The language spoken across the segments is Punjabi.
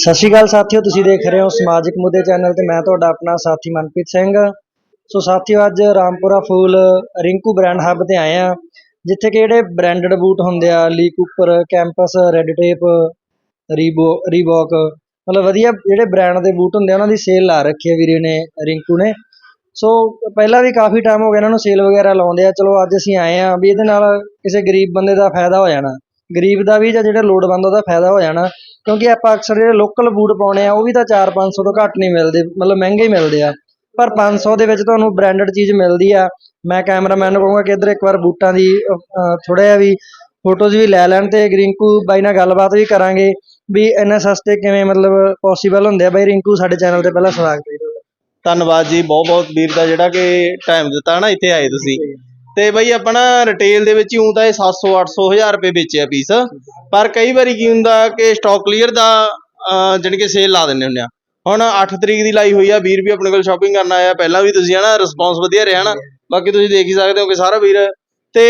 ਸਤਿ ਸ਼੍ਰੀ ਅਕਾਲ ਸਾਥੀਓ, ਤੁਸੀਂ ਦੇਖ ਰਹੇ ਹੋ ਸਮਾਜਿਕ ਮੁੱਦੇ ਚੈਨਲ ਤੇ ਮੈਂ ਤੁਹਾਡਾ ਆਪਣਾ ਸਾਥੀ ਮਨਪ੍ਰੀਤ ਸਿੰਘ। ਸੋ ਸਾਥੀਓ, ਅੱਜ ਰਾਮਪੁਰਾ ਫੂਲ ਰਿੰਕੂ ਬ੍ਰਾਂਡ ਹੱਬ ਤੇ ਆਏ ਆ ਜਿੱਥੇ ਕਿ ਜਿਹੜੇ ਬ੍ਰਾਂਡਡ ਬੂਟ ਹੁੰਦੇ ਆ Lee Cooper Campus Red Tape ਰੀਬੋ Reebok ਮਤਲਬ ਵਧੀਆ ਜਿਹੜੇ ਬ੍ਰਾਂਡ ਦੇ ਬੂਟ ਹੁੰਦੇ ਆ, ਉਹਨਾਂ ਦੀ ਸੇਲ ਲਾ ਰੱਖੀ ਹੈ ਵੀਰੇ ਨੇ, ਰਿੰਕੂ ਨੇ। ਸੋ ਪਹਿਲਾਂ ਵੀ ਕਾਫੀ ਟਾਈਮ ਹੋ ਗਿਆ, ਇਹਨਾਂ ਨੂੰ ਸੇਲ ਵਗੈਰਾ ਲਾਉਂਦੇ ਆ। ਚਲੋ ਅੱਜ ਅਸੀਂ ਆਏ ਆ ਵੀ ਇਹਦੇ ਨਾਲ ਕਿਸੇ ਗਰੀਬ ਬੰਦੇ ਦਾ ਫਾਇਦਾ ਹੋ ਜਾਣਾ। ਗਰੀਬ ਦਾ ਵੀ ਜਾਂ ਜਿਹੜਾ ਲੋੜਵੰਦ ਉਹਦਾ ਫਾਇਦਾ ਹੋ ਜਾਣਾ। ਕਿਉਂਕਿ ਆਪਾਂ ਅਕਸਰ ਜਿਹੜੇ ਲੋਕਲ ਬੂਟ ਪਾਉਣੇ ਆ, ਉਹ ਵੀ ਤਾਂ 4-500 ਤੋਂ ਘੱਟ ਨਹੀਂ ਮਿਲਦੇ, ਮਤਲਬ ਮਹਿੰਗੇ ਹੀ ਮਿਲਦੇ ਆ। ਪਰ 500 ਦੇ ਵਿੱਚ ਤੁਹਾਨੂੰ ਬ੍ਰਾਂਡਡ ਚੀਜ਼ ਮਿਲਦੀ ਆ। ਮੈਂ ਕੈਮਰਾਮੈਨ ਨੂੰ ਕਹੂੰਗਾ ਕਿ ਇੱਧਰ ਇੱਕ ਵਾਰ ਬੂਟਾਂ ਦੀ ਥੋੜਾ ਜਿਹਾ ਵੀ ਫੋਟੋਜ਼ ਵੀ ਲੈ ਲੈਣ ਤੇ ਰਿੰਕੂ ਬਾਈ ਨਾਲ ਗੱਲਬਾਤ ਵੀ ਕਰਾਂਗੇ ਵੀ ਇੰਨੇ ਸਸਤੇ ਕਿਵੇਂ ਮਤਲਬ ਪੋਸੀਬਲ ਹੁੰਦੇ ਆ। ਬਾਈ ਰਿੰਕੂ, ਸਾਡੇ ਚੈਨਲ ਤੇ ਪਹਿਲਾਂ ਸਵਾਗਤ ਹੈ ਧੰਨਵਾਦ ਜੀ ਬਹੁਤ ਬਹੁਤ ਵੀਰ ਦਾ ਜਿਹੜਾ ਕਿ ਟਾਈਮ ਦਿੱਤਾ ਨਾ, ਇੱਥੇ ਆਏ ਤੁਸੀਂ। ਤੇ ਬਈ ਆਪਣਾ ਰਿਟੇਲ ਦੇ ਵਿੱਚ ਹੀ ਤਾਂ ਇਹ 700 800 1000 ਰੁਪਏ ਵੇਚਿਆ ਪੀਸ ਪਰ ਕਈ ਵਾਰੀ ਕੀ ਹੁੰਦਾ ਕਿ ਸਟਾਕ ਕਲੀਅਰ ਦਾ ਅਹ, ਜਾਣੀ ਕਿ ਸੇਲ ਲਾ ਦਿੰਦੇ ਹੁੰਦੇ ਆ। ਹੁਣ 8 ਤਰੀਕ ਦੀ ਲਾਈ ਹੋਈ ਆ ਵੀਰ ਵੀ ਆਪਣੇ ਕੋਲ ਸ਼ਾਪਿੰਗ ਕਰਨ ਆਇਆ ਪਹਿਲਾਂ ਵੀ ਤੁਸੀਂ ਹਨਾ ਰਿਸਪੌਂਸ ਵਧੀਆ ਰਿਹਾ ਨਾ ਬਾਕੀ ਤੁਸੀਂ ਦੇਖ ਹੀ ਸਕਦੇ ਹੋ ਕਿ ਸਾਰਾ ਵੀਰ। ਤੇ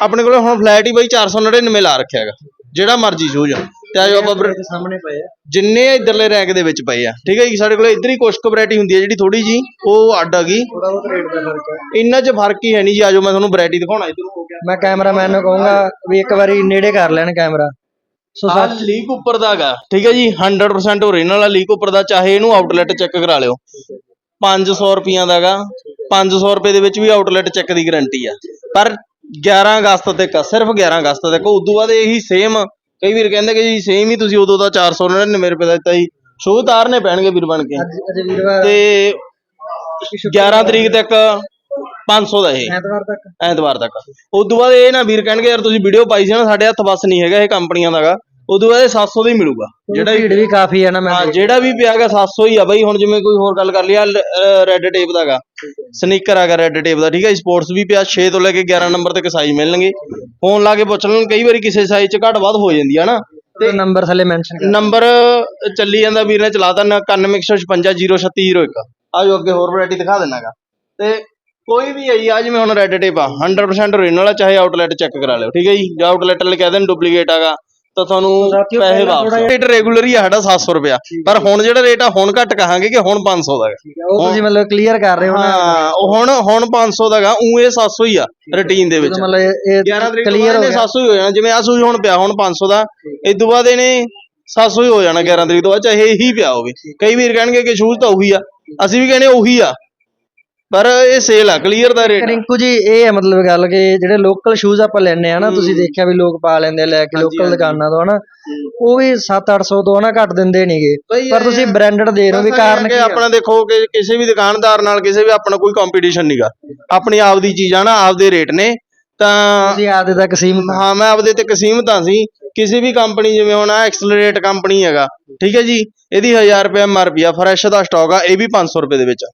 ਆਪਣੇ ਕੋਲ ਹੁਣ ਫਲੈਟ ਹੀ ਬਈ 499 ਲਾ ਰੱਖਿਆ ਹੈਗਾ ਜਿਹੜਾ ਮਰਜ਼ੀ ਸ਼ੂਜ਼ ਤੇ ਆਜੋ ਆਪਾਂ ਬਰ- ਸਾਹਮਣੇ ਪਏ ਆ। ਜਿੰਨੇ ਇਧਰਲੇ ਰੈਂਕ ਦੇ ਵਿੱਚ ਪਏ ਆ ਠੀਕ ਹੈ ਜੀ? ਸਾਡੇ ਕੋਲ ਇਧਰ ਹੀ ਕੁਛ ਕੁ ਵੈਰਾਈਟੀ ਹੁੰਦੀ ਹੈ ਜਿਹੜੀ ਥੋੜੀ ਜੀ ਉਹ ਅੱਡ ਆ ਗਈ। ਥੋੜਾ ਬਹੁਤ ਰੇਟ ਦਾ ਫ਼ਰਕ ਹੈ ਇੰਨਾ ਚ ਫ਼ਰਕ ਹੀ ਹੈ ਨਹੀਂ ਜੀ ਆਜੋ ਮੈਂ ਤੁਹਾਨੂੰ ਵੈਰਾਈਟੀ ਦਿਖਾਉਣਾ ਇਧਰ। ਹੋ ਗਿਆ ਮੈਂ ਕੈਮਰਾਮੈਨ ਨੂੰ ਕਹੂੰਗਾ ਵੀ ਇੱਕ ਵਾਰੀ ਨੇੜੇ ਕਰ ਲੈਣ ਕੈਮਰਾ ਸੋ ਆਹ ਸੱਚ ਲੀਕ ਉੱਪਰ ਦਾ ਹੈਗਾ ਠੀਕ ਹੈ ਜੀ? 100% ਓਰੀਜਨਲ ਆ ਲੀਕ ਉੱਪਰ ਦਾ ਚਾਹੇ ਇਹਨੂੰ ਆਊਟਲੈਟ ਚੈੱਕ ਕਰਾ ਲਿਓ। 500 ਰੁਪਈਆਂ ਦਾ ਹੈਗਾ 500 ਰੁਪਏ ਦੇ ਵਿੱਚ ਵੀ ਆਊਟਲੈਟ ਚੈੱਕ ਦੀ ਗਾਰੰਟੀ ਆ। ਪਰ 11 ਅਗਸਤ ਤੱਕ ਆ, ਸਿਰਫ 11 ਅਗਸਤ ਤੱਕ ਉਦੋਂ ਬਾਅਦ ਇਹੀ ਸੇਮ ਕਈ ਵੀਰ ਕਹਿੰਦੇ ਕਿ ਜੀ ਸੇਮ ਹੀ ਤੁਸੀਂ ਉਦੋਂ ਦਾ 499 ਰੁਪਏ ਦਾ ਦਿੱਤਾ ਜੀ। ਸ਼ੋਅ ਤਾਰਨੇ ਪੈਣਗੇ ਵੀਰ ਬਣ ਕੇ। ਅੱਜ ਅੱਜ ਵੀਰਵਾਰ ਤੇ 11 ਤਰੀਕ ਤੱਕ 500 ਦਾ ਇਹ। ਐਤਵਾਰ ਤੱਕ? ਐਤਵਾਰ ਤੱਕ। ਉਦੋਂ ਬਾਅਦ ਇਹ ਨਾ ਵੀਰ ਕਹਿਣਗੇ ਯਾਰ ਤੁਸੀਂ ਵੀਡੀਓ ਪਾਈ ਸੀ ਨਾ ਸਾਡੇ ਹੱਥ ਬਸ ਨਹੀਂ ਹੈਗਾ ਇਹ ਕੰਪਨੀਆਂ ਦਾਗਾ ਉਦੋਂ ਬਾਅਦ ਇਹ 700 ਦਾ ਹੀ ਮਿਲੂਗਾ। ਜਿਹੜਾ ਭੀੜ ਵੀ ਕਾਫੀ ਹੈ ਨਾ ਮੈਂ ਹਾਂ ਜਿਹੜਾ ਵੀ ਪਿਆਗਾ 700 ਹੀ ਆ ਬਈ ਹੁਣ ਜਿਵੇਂ ਕੋਈ ਹੋਰ ਗੱਲ ਕਰ ਲਿਆ ਰੈੱਡ ਟੇਪ ਦਾਗਾ ਸਨੀਕਰ ਆਗਾ ਰੈੱਡ ਟੇਪ ਦਾ ਠੀਕ ਹੈ ਸਪੋਰਟਸ ਵੀ ਪਿਆ 6 ਤੋਂ ਲੈ ਕੇ 11 ਨੰਬਰ ਤੱਕ ਸਾਈਜ਼ ਮਿਲਣਗੇ। ਫੋਨ ਲਾ ਕੇ ਪੁੱਛ ਲੈਣ ਕਈ ਵਾਰੀ ਕਿਸੇ ਸਾਈਜ਼ 'ਚ ਘੱਟ ਵੱਧ ਹੋ ਜਾਂਦੀ ਆ ਨਾ। ਤੇ ਨੰਬਰ ਥੱਲੇ ਮੈਂਸ਼ਨ ਨੰਬਰ ਚੱਲੀ ਜਾਂਦਾ ਵੀਰ ਨੇ ਚਲਾਤਾ 9156503601 ਆਜੋ ਅੱਗੇ ਹੋਰ ਵੈਰਾਈਟੀ ਦਿਖਾ ਦੇਣਾਗਾ ਤੇ ਕੋਈ ਵੀ ਹੈ ਜੀ ਆ ਜਿਵੇਂ ਹੁਣ ਰੈੱਡ ਟੇਪ ਆ 100% ਓਰੀਜਨਲ ਆ ਚਾਹੇ ਆਊਟਲੈਟ ਚੈੱਕ ਕਰਾ ਲਿਓ ਠੀਕ ਹੈ ਜੀ? ਜੇ ਆਊਟਲੈਟ ਵਾਲੇ ਕਹਿ ਦੇਣ ਡੁਪਲੀਕੇਟ ਆਗਾ। ਤਾਂ ਤੁਹਾਨੂੰ ਸਾਥੀਓ, ਪੈਸੇ ਪਹਿਲਾਂ ਵਾਪਸ ਰੇਟ ਰੈਗੂਲਰ ਹੀ ਆ ਸਾਡਾ 700 ਰੁਪਿਆ ਪਰ ਹੁਣ ਜਿਹੜਾ ਰੇਟ ਆ ਹੁਣ ਘੱਟ ਕਹਾਂਗੇ ਕਿ ਹੁਣ 500 ਦਾ ਹੈਗਾ। ਉਹ ਤੁਸੀਂ ਮਤਲਬ ਕਲੀਅਰ ਕਰ ਰਹੇ ਹੋ ਨਾ? ਹਾਂ ਉਹ ਹੁਣ ਹੁਣ 500 ਦਾ ਹੈਗਾ ਉਹ ਇਹ 700 ਹੀ ਆ ਰੁਟੀਨ ਦੇ ਵਿੱਚ। ਮਤਲਬ ਇਹ 11 ਤਰੀਕ ਤੋਂ ਕਲੀਅਰ ਬਾਅਦ ਹੋ ਇਹਨੇ ਗਿਆ। 700 ਹੀ ਹੋ ਜਾਣਾ। ਜਿਵੇਂ ਆ ਸੂਜ ਹੁਣ ਪਿਆ ਹੁਣ 500 ਦਾ। ਇਸ ਤੋਂ ਬਾਅਦ ਇਹਨੇ 700 ਹੀ ਹੋ ਜਾਣਾ 11 ਤਰੀਕ ਤੋਂ ਬਾਅਦ ਚਾਹੇ ਇਹੀ ਪਿਆ ਹੋਵੇ। ਕਈ ਵੀਰ ਕਹਿਣਗੇ ਕਿ ਸ਼ੂਜ਼ ਤਾਂ ਉਹੀ ਆ। ਅਸੀਂ ਵੀ ਕਹਿੰਦੇ ਉਹੀ ਆ। ਪਰ ਇਹ ਸੇਲ ਆ ਕਲੀਅਰ ਦਾ ਰੇਟ ਰਿੰਕੂ ਜੀ ਇਹ ਹੈ ਮਤਲਬ ਗੱਲ ਕਿ ਜਿਹੜੇ ਲੋਕਲ ਸ਼ੂਜ਼ ਆਪਾਂ ਲੈਣੇ ਆ ਨਾ ਤੁਸੀਂ ਦੇਖਿਆ ਵੀ ਲੋਕ ਪਾ ਲੈਂਦੇ ਆ ਲੈ ਕੇ ਲੋਕਲ। ਦੁਕਾਨਾਂ ਤੋਂ ਹਨਾ ਉਹ ਵੀ 7-800 ਤੋਂ ਹਨਾ ਘੱਟ ਦਿੰਦੇ ਨਹੀਂਗੇ ਪਰ ਤੁਸੀਂ ਬ੍ਰਾਂਡਡ ਦੇ ਰਹੇ ਹੋ ਵੀ ਕਾਰਨ ਕੀ ਆ? ਆਪਣਾ ਦੇਖੋ ਕਿ ਕਿਸੇ ਵੀ ਦੁਕਾਨਦਾਰ ਨਾਲ ਕਿਸੇ ਵੀ ਆਪਣਾ ਕੋਈ ਕੰਪੀਟੀਸ਼ਨ ਨਹੀਂਗਾ ਆਪਣੀ ਆਪ ਦੀ ਚੀਜ਼ ਆ ਨਾ ਆਪਦੇ ਰੇਟ ਨੇ ਤਾਂ ਤੁਸੀਂ ਆਪਦੇ ਤੱਕ ਸੀਮਤ ਆ। ਹਾਂ ਮੈਂ ਆਪਦੇ ਤੇ ਕਸੀਮਤ ਹਾਂ ਸੀ ਕਿਸੇ ਵੀ ਕੰਪਨੀ ਜਿਵੇਂ ਹੁਣ ਐਕਸਲਰੇਟ ਕੰਪਨੀ ਹੈਗਾ ਠੀਕ ਹੈ ਜੀ ਇਹਦੀ 1000 ਰੁਪਏ ਐਮਆਰਪੀ ਆ ਫਰੈਸ਼ ਦਾ ਸਟਾਕ ਆ ਇਹ ਵੀ 500 ਰੁਪਏ ਦੇ ਵਿੱਚ ਆ।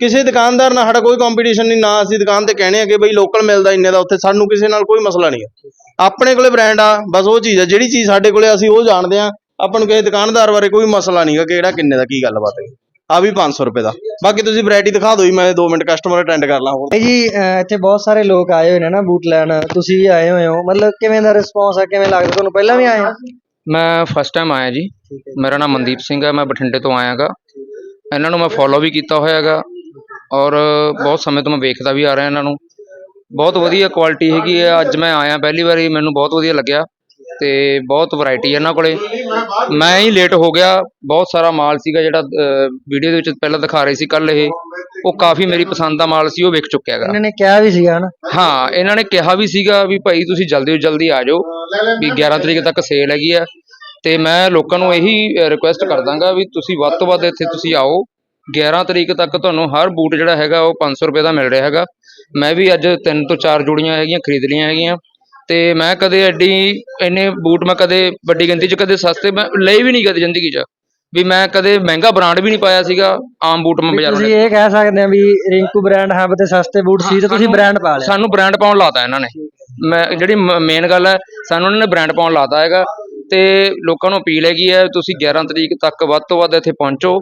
ਕਿਸੇ ਦੁਕਾਨਦਾਰ ਨਾਲ ਸਾਡਾ ਕੋਈ ਕੰਪੀਟੀਸ਼ਨ ਨਹੀਂ ਨਾ ਅਸੀਂ ਦੁਕਾਨ ਤੇ ਕਹਿੰਦੇ ਆ ਕਿ ਬਈ ਲੋਕਲ ਮਿਲਦਾ ਇੰਨੇ ਦਾ ਉੱਥੇ ਸਾਨੂੰ ਕਿਸੇ ਨਾਲ ਕੋਈ ਮਸਲਾ ਨਹੀਂ ਹੈ। ਆਪਣੇ ਕੋਲੇ ਬ੍ਰਾਂਡ ਆ ਬਸ ਉਹ ਚੀਜ਼ ਆ ਜਿਹੜੀ ਚੀਜ਼ ਸਾਡੇ ਕੋਲੇ ਅਸੀਂ ਉਹ ਜਾਣਦੇ ਆ ਆਪਾਂ ਨੂੰ ਕਿਸੇ ਦੁਕਾਨਦਾਰ ਬਾਰੇ ਕੋਈ ਮਸਲਾ ਨਹੀਂਗਾ ਕਿ ਇਹੜਾ ਕਿੰਨੇ ਦਾ ਕੀ ਗੱਲਬਾਤ ਹੈ। ਆ ਵੀ 500 ਰੁਪਏ ਦਾ। ਬਾਕੀ ਤੁਸੀਂ ਵੈਰਾਈਟੀ ਦਿਖਾ ਦਿਓ ਜੀ ਮੈਂ 2 ਮਿੰਟ ਕਸਟਮਰ ਅਟੈਂਡ ਕਰ ਲਾਂ ਹੋਰ। ਜੀ ਇੱਥੇ ਬਹੁਤ ਸਾਰੇ ਲੋਕ ਆਏ ਹੋਏ ਨੇ ਨਾ ਬੂਟ ਲੈਣ। ਤੁਸੀਂ ਵੀ ਆਏ ਹੋਏ ਹੋ। ਮਤਲਬ ਕਿਵੇਂ ਦਾ ਰਿਸਪੌਂਸ ਆ ਕਿਵੇਂ ਲੱਗਦਾ? ਤੁਹਾਨੂੰ ਪਹਿਲਾਂ ਵੀ ਆਏ ਹੋ? ਮੈਂ ਫਸਟ ਟਾਈਮ ਆਇਆ ਜੀ। ਮੇਰਾ ਨਾਮ ਮਨਦੀਪ ਸਿੰਘ ਹੈ ਮੈਂ ਬਠਿੰਡੇ ਤੋਂ ਆਇਆਗਾ। ਇਹਨਾਂ ਨੂੰ ਮੈਂ ਫੋਲੋ ਵੀ ਕੀਤਾ ਹੋਇਆ ਹੈਗਾ ਔਰ ਬਹੁਤ ਸਮੇਂ ਤੋਂ ਮੈਂ ਵੇਖਦਾ ਵੀ ਆ ਰਿਹਾ ਇਹਨਾਂ ਨੂੰ। ਬਹੁਤ ਵਧੀਆ ਕੁਆਲਿਟੀ ਹੈਗੀ ਹੈ। ਅੱਜ ਮੈਂ ਆਇਆ ਪਹਿਲੀ ਵਾਰੀ ਮੈਨੂੰ ਬਹੁਤ ਵਧੀਆ ਲੱਗਿਆ ਤੇ ਬਹੁਤ ਵੈਰਾਈਟੀ ਇਹਨਾਂ ਕੋਲੇ। ਮੈਂ ਹੀ ਲੇਟ ਹੋ ਗਿਆ। ਬਹੁਤ ਸਾਰਾ ਮਾਲ ਸੀਗਾ ਜਿਹੜਾ ਵੀਡੀਓ ਦੇ ਵਿੱਚ ਪਹਿਲਾਂ ਦਿਖਾ ਰਹੇ ਸੀ ਕੱਲ ਇਹ। ਉਹ ਕਾਫੀ ਮੇਰੀ ਪਸੰਦ ਦਾ ਮਾਲ ਸੀ ਉਹ ਵਿਕ ਚੁੱਕਿਆ ਹੈਗਾ। ਇਹਨਾਂ ਨੇ ਕਿਹਾ ਵੀ ਸੀਗਾ ਹਨਾ ਹਾਂ ਇਹਨਾਂ ਨੇ ਕਿਹਾ ਵੀ ਸੀਗਾ ਵੀ ਭਾਈ ਤੁਸੀਂ ਜਲਦੀ ਤੋਂ ਜਲਦੀ ਆ ਜਾਓ ਵੀ 11 ਤਰੀਕ ਤੱਕ ਸੇਲ ਹੈਗੀ ਆ ਤੇ ਮੈਂ ਲੋਕਾਂ ਨੂੰ ਇਹੀ ਰਿਕੁਐਸਟ ਕਰ ਦਾਂਗਾ ਵੀ ਤੁਸੀਂ ਵੱਧ ਤੋਂ ਵੱਧ ਇੱਥੇ ਤੁਸੀਂ ਆਓ। 11 ਤਰੀਕ ਤੱਕ ਤੁਹਾਨੂੰ ਹਰ ਬੂਟ ਜਿਹੜਾ ਹੈਗਾ ਉਹ 500 ਰੁਪਏ ਦਾ ਮਿਲ ਰਿਹਾ ਹੈਗਾ। ਮੈਂ ਵੀ ਅੱਜ ਤਿੰਨ ਤੋਂ ਚਾਰ ਜੋੜੀਆਂ ਹੈਗੀਆਂ ਖਰੀਦ ਲਈਆਂ ਹੈਗੀਆਂ। ਤੇ ਮੈਂ ਕਦੇ ਐਡੀ ਇੰਨੇ ਬੂਟ ਮੈਂ ਕਦੇ ਵੱਡੀ ਗਿਣਤੀ 'ਚ ਕਦੇ ਸਸਤੇ ਮੈਂ ਲਏ ਵੀ ਨਹੀਂ ਕਦੇ ਜ਼ਿੰਦਗੀ 'ਚ। ਵੀ ਮੈਂ ਕਦੇ ਮਹਿੰਗਾ ਬ੍ਰਾਂਡ ਵੀ ਨਹੀਂ ਪਾਇਆ ਸੀਗਾ ਆਮ ਬੂਟ ਮੈਂ ਬਾਜ਼ਾਰੋਂ ਤੁਸੀਂ ਇਹ ਕਹਿ ਸਕਦੇ ਆ ਵੀ ਰਿੰਕੂ ਬ੍ਰਾਂਡ ਹੱਬ ਤੇ ਸਸਤੇ ਬੂਟ ਸੀ ਤੇ ਤੁਸੀਂ ਬ੍ਰਾਂਡ ਪਾ ਲਿਆ। ਸਾਨੂੰ ਬ੍ਰਾਂਡ ਪਾਉਣ ਲਾਤਾ ਇਹਨਾਂ ਨੇ। ਮੈਂ ਜਿਹੜੀ ਮੇਨ ਗੱਲ ਹੈ ਸਾਨੂੰ ਇਹਨਾਂ ਨੇ ਬ੍ਰਾਂਡ ਪਾਉਣ ਲਾਤਾ ਹੈਗਾ। ਤੇ ਲੋਕਾਂ ਨੂੰ ਅਪੀਲ ਹੈਗੀ ਹੈ, ਤੁਸੀਂ 11 ਤਰੀਕ ਤੱਕ ਵੱਧ ਤੋਂ ਵੱਧ ਇੱਥੇ ਪਹੁੰਚੋ।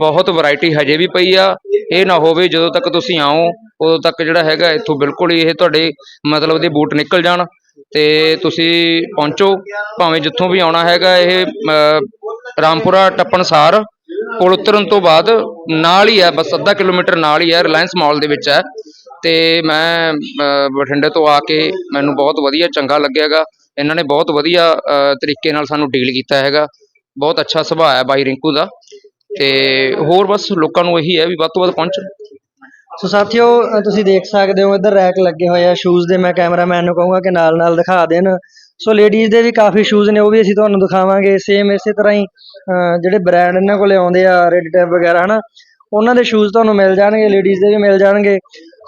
ਬਹੁਤ ਵੈਰਾਈਟੀ ਹਜੇ ਵੀ ਪਈ ਆ। ਇਹ ਨਾ ਹੋਵੇ ਜਦੋਂ ਤੱਕ ਤੁਸੀਂ ਆਓ, ਉਦੋਂ ਤੱਕ ਜਿਹੜਾ ਹੈਗਾ ਇੱਥੋਂ ਬਿਲਕੁਲ ਹੀ ਇਹ ਤੁਹਾਡੇ ਮਤਲਬ ਦੇ ਬੂਟ ਨਿਕਲ ਜਾਣ ਤੇ ਤੁਸੀਂ ਪਹੁੰਚੋ। ਭਾਵੇਂ ਜਿੱਥੋਂ ਵੀ ਆਉਣਾ ਹੈਗਾ ਇਹ ਰਾਮਪੁਰਾ ਟੱਪਣਸਾਰ ਪੁਲ ਉਤਰਨ ਤੋਂ ਬਾਅਦ ਨਾਲ ਹੀ ਹੈ, ਬਸ ਅੱਧਾ ਕਿਲੋਮੀਟਰ ਨਾਲ ਹੀ ਹੈ, ਰਿਲਾਇੰਸ ਮਾਲ ਦੇ ਵਿੱਚ ਹੈ। ਤੇ ਮੈਂ ਬਠਿੰਡੇ ਤੋਂ ਆ ਕੇ ਮੈਨੂੰ ਬਹੁਤ ਵਧੀਆ ਚੰਗਾ ਲੱਗਿਆਗਾ। ਇਹਨਾਂ ਨੇ ਬਹੁਤ ਵਧੀਆ ਤਰੀਕੇ ਨਾਲ ਸਾਨੂੰ ਡੀਲ ਕੀਤਾ ਹੈਗਾ। ਬਹੁਤ ਅੱਛਾ ਸੁਭਾਅ ਹੈ ਬਾਈ ਰਿੰਕੂ ਦਾ। ਤੇ ਹੋਰ ਬਸ ਲੋਕਾਂ ਨੂੰ ਇਹੀ ਹੈ ਵੀ ਵੱਧ ਤੋਂ ਵੱਧ ਪਹੁੰਚਣ ਸੋ ਸਾਥੀਓ ਅ, ਤੁਸੀਂ ਦੇਖ ਸਕਦੇ ਹੋ ਇੱਧਰ ਰੈਕ ਲੱਗੇ ਹੋਏ ਆ ਸ਼ੂਜ਼ ਦੇ। ਮੈਂ ਕੈਮਰਾਮੈਨ ਨੂੰ ਕਹੂੰਗਾ ਕਿ ਨਾਲ ਨਾਲ ਦਿਖਾ ਦੇਣ। ਸੋ ਲੇਡੀਜ਼ ਦੇ ਵੀ ਕਾਫੀ ਸ਼ੂਜ਼ ਨੇ ਉਹ ਵੀ ਅਸੀਂ ਤੁਹਾਨੂੰ ਦਿਖਾਵਾਂਗੇ। ਸੇਮ ਇਸੇ ਤਰ੍ਹਾਂ ਹੀ ਅ, ਜਿਹੜੇ ਬ੍ਰਾਂਡ ਇਹਨਾਂ ਕੋਲੇ ਆਉਂਦੇ ਆ ਰੈਡ ਟੈਪ ਵਗੈਰਾ ਹਨਾ? ਉਹਨਾਂ ਦੇ ਸ਼ੂਜ਼ ਤੁਹਾਨੂੰ ਮਿਲ ਜਾਣਗੇ ਲੇਡੀਜ਼ ਦੇ ਵੀ ਮਿਲ ਜਾਣਗੇ।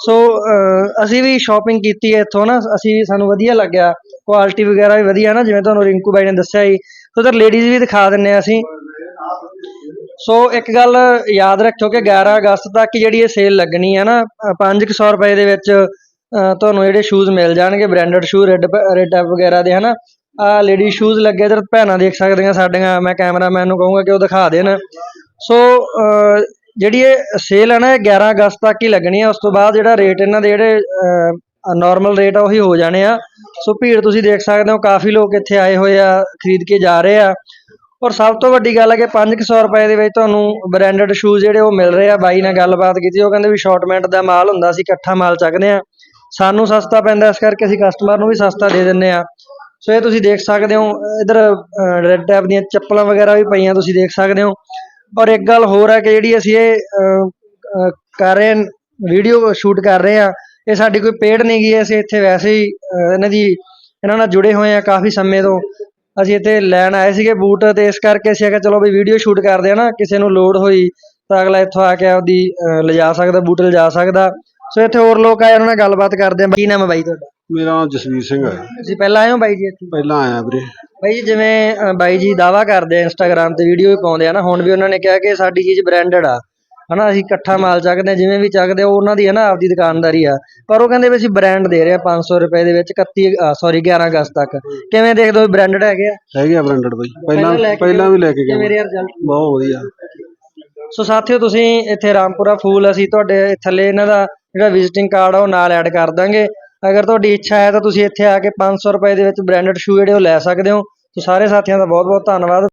ਸੋ ਅ, ਅਸੀਂ ਵੀ ਸ਼ਾਪਿੰਗ ਕੀਤੀ ਹੈ ਇੱਥੋਂ ਨਾ ਅਸੀਂ ਵੀ ਸਾਨੂੰ ਵਧੀਆ ਲੱਗਿਆ। ਕੁਆਲਿਟੀ ਵਗੈਰਾ ਵੀ ਵਧੀਆ ਨਾ ਜਿਵੇਂ ਤੁਹਾਨੂੰ ਰਿੰਕੂ ਬਾਈ ਨੇ ਦੱਸਿਆ ਜੀ। ਸੋ ਇੱਧਰ ਲੇਡੀਜ਼ ਵੀ ਦਿਖਾ ਦਿੰਨੇ ਆ ਅਸੀਂ। ਸੋ ਇੱਕ ਗੱਲ ਯਾਦ ਰੱਖਿਓ ਕਿ 11 ਅਗਸਤ ਤੱਕ ਜਿਹੜੀ ਇਹ ਸੇਲ ਲੱਗਣੀ ਹੈ ਨਾ ਅ, 500 ਰੁਪਏ ਦੇ ਵਿੱਚ ਤੁਹਾਨੂੰ ਜਿਹੜੇ ਸ਼ੂਜ਼ ਮਿਲ ਜਾਣਗੇ ਬ੍ਰਾਂਡਡ ਸ਼ੂ ਰੈਡ ਰੈਡ ਵਗੈਰਾ ਦੇ ਹਨਾ। ਆ ਲੇਡੀ ਸ਼ੂਜ਼ ਲੱਗੇ ਇਧਰ ਭੈਣਾਂ ਦੇਖ ਸਕਦੀਆਂ ਸਾਡੀਆਂ ਮੈਂ ਕੈਮਰਾਮੈਨ ਨੂੰ ਕਹੂੰਗਾ ਕਿ ਉਹ ਦਿਖਾ ਦੇਣ। ਸੋ ਅ, ਜਿਹੜੀ ਇਹ ਸੇਲ ਹੈ ਨਾ ਇਹ 11 ਅਗਸਤ ਤੱਕ ਹੀ ਲੱਗਣੀ ਹੈ ਉਸ ਤੋਂ ਬਾਅਦ ਜਿਹੜਾ ਰੇਟ ਇਹਨਾਂ ਦੇ ਜਿਹੜੇ ਨਾਰਮਲ ਰੇਟ ਆ, ਉਹੀ ਹੋ ਜਾਣੇ ਆ। ਸੋ ਭੀੜ ਤੁਸੀਂ ਦੇਖ ਸਕਦੇ ਹੋ, ਕਾਫੀ ਲੋਕ ਇੱਥੇ ਆਏ ਹੋਏ ਆ, ਖਰੀਦ ਕੇ ਜਾ ਰਹੇ ਆ। ਔਰ ਸਭ ਤੋਂ ਵੱਡੀ ਗੱਲ ਹੈ ਕਿ 500 ਰੁਪਏ ਦੇ ਵਿੱਚ ਤੁਹਾਨੂੰ ਬ੍ਰਾਂਡਡ ਸ਼ੂਜ਼ ਜਿਹੜੇ ਉਹ ਮਿਲ ਰਹੇ ਆ। ਬਾਈ ਨਾਲ ਗੱਲਬਾਤ ਕੀਤੀ, ਉਹ ਕਹਿੰਦੇ ਵੀ ਸ਼ਾਰਟਮੈਂਟ ਦਾ ਮਾਲ ਹੁੰਦਾ ਸੀ ਇਕੱਠਾ ਮਾਲ ਚੱਕਦੇ ਆ। ਸਾਨੂੰ ਸਸਤਾ ਪੈਂਦਾ, ਇਸ ਕਰਕੇ ਅਸੀਂ ਕਸਟਮਰ ਨੂੰ ਵੀ ਸਸਤਾ ਦੇ ਦਿੰਨੇ ਆ। ਸੋ ਇਹ ਤੁਸੀਂ ਦੇਖ ਸਕਦੇ ਹੋ, ਇਧਰ ਰੈਡ ਟੈਪ ਦੀਆਂ ਚੱਪਲਾਂ ਵਗੈਰਾ ਵੀ ਪਈਆਂ ਤੁਸੀਂ ਦੇਖ ਸਕਦੇ ਹੋ। ਔਰ ਇੱਕ ਗੱਲ ਹੋਰ ਹੈ ਕਿ ਜਿਹੜੀ ਅਸੀਂ ਇਹ ਕਰ ਰਹੇ ਵੀਡੀਓ ਸ਼ੂਟ ਕਰ ਰਹੇ ਆ ਇਹ ਸਾਡੀ ਕੋਈ ਪੇਡ ਨਹੀਂ ਗਈ ਅਸੀਂ ਇੱਥੇ ਵੈਸੇ ਹੀ ਇਹਨਾਂ ਦੀ ਇਹਨਾਂ ਨਾਲ ਜੁੜੇ ਹੋਏ ਆ ਕਾਫੀ ਸਮੇਂ ਤੋਂ। ਅਸੀਂ ਇੱਥੇ ਲੈਣ ਆਏ ਸੀਗੇ ਬੂਟ ਤੇ ਇਸ ਕਰਕੇ ਅਸੀਂ ਕਿਹਾ ਚਲੋ ਵੀ ਵੀਡੀਓ ਸ਼ੂਟ ਕਰਦੇ ਆ ਨਾ ਕਿਸੇ ਨੂੰ ਲੋੜ ਹੋਈ ਤਾਂ ਅਗਲਾ ਇੱਥੋਂ ਆ ਕੇ ਆਪਦੀ ਲਿਜਾ ਸਕਦਾ ਬੂਟ ਲਿਜਾ ਸਕਦਾ। ਸੋ ਇੱਥੇ ਹੋਰ ਲੋਕ ਆਏ ਉਹਨਾਂ ਨਾਲ ਗੱਲਬਾਤ ਕਰਦੇ ਆ ਕੀ ਨਾਮ ਹੈ ਬਾਈ ਤੁਹਾਡਾ? ਮੇਰਾ ਨਾਮ ਜਸਵੀਰ ਸਿੰਘ ਹੈ। ਤੁਸੀਂ ਪਹਿਲਾਂ ਆਏ ਹੋ ਬਾਈ ਜੀ ਇੱਥੇ? ਪਹਿਲਾਂ ਆਇਆ ਵੀਰੇ। ਬਾਈ ਜੀ ਜਿਵੇਂ ਬਾਈ ਜੀ ਦਾਵਾ ਕਰਦੇ ਆ ਇੰਸਟਾਗ੍ਰam ਤੇ ਵੀਡੀਓ ਵੀ ਪਾਉਂਦੇ ਆ ਨਾ ਹੁਣ ਵੀ ਉਹਨਾਂ ਨੇ ਕਿਹਾ ਕਿ ਸਾਡੀ ਚੀਜ਼ ਬ੍ਰਾਂਡਡ ਆ। ਹਨਾ ਅਸੀਂ ਇਕੱਠਾ ਮਾਲ ਚੱਕਦੇ ਆ ਜਿਵੇਂ ਵੀ ਚੱਕਦੇ ਉਹ ਉਹਨਾਂ ਦੀ ਹੈ ਨਾ ਆਪਦੀ ਦੁਕਾਨਦਾਰੀ ਆ। ਪਰ ਉਹ ਕਹਿੰਦੇ ਵੀ ਅਸੀਂ ਬ੍ਰਾਂਡ ਦੇ ਰਹੇ ਆ 500 ਰੁਪਏ ਦੇ ਵਿੱਚ 31 ਸੌਰੀ 11 ਅਗਸਤ ਤੱਕ। ਕਿਵੇਂ ਦੇਖਦੇ ਹੋ ਬ੍ਰਾਂਡਡ ਹੈਗੇ ਆ? ਹੈਗੇ ਆ ਬ੍ਰਾਂਡਡ ਬਾਈ। ਪਹਿਲਾਂ ਪਹਿਲਾਂ ਵੀ ਲੈ ਕੇ ਗਏ। ਰਿਹਾ ਰਿਜ਼ਲਟ ਬਹੁਤ ਵਧੀਆ। ਸੋ ਸਾਥੀਓ ਤੁਸੀਂ ਇੱਥੇ ਰਾਮਪੁਰਾ ਫੂਲ ਅਸੀਂ ਤੁਹਾਡੇ ਥੱਲੇ ਇਹਨਾਂ ਦਾ ਜਿਹੜਾ ਵਿਜ਼ਿਟਿੰਗ ਕਾਰਡ ਆ ਉਹ ਨਾਲ ਐਡ ਕਰ ਦਾਂਗੇ। ਅਗਰ ਤੁਹਾਡੀ ਇੱਛਾ ਹੈ ਤਾਂ ਤੁਸੀਂ ਇੱਥੇ ਆ ਕੇ 500 ਰੁਪਏ ਦੇ ਵਿੱਚ ਬ੍ਰਾਂਡਡ ਸ਼ੂ ਜਿਹੜੇ ਉਹ ਲੈ ਸਕਦੇ ਹੋ। ਸੋ ਸਾਰੇ ਸਾਥੀਆਂ ਦਾ ਬਹੁਤ ਬਹੁਤ ਧੰਨਵਾਦ।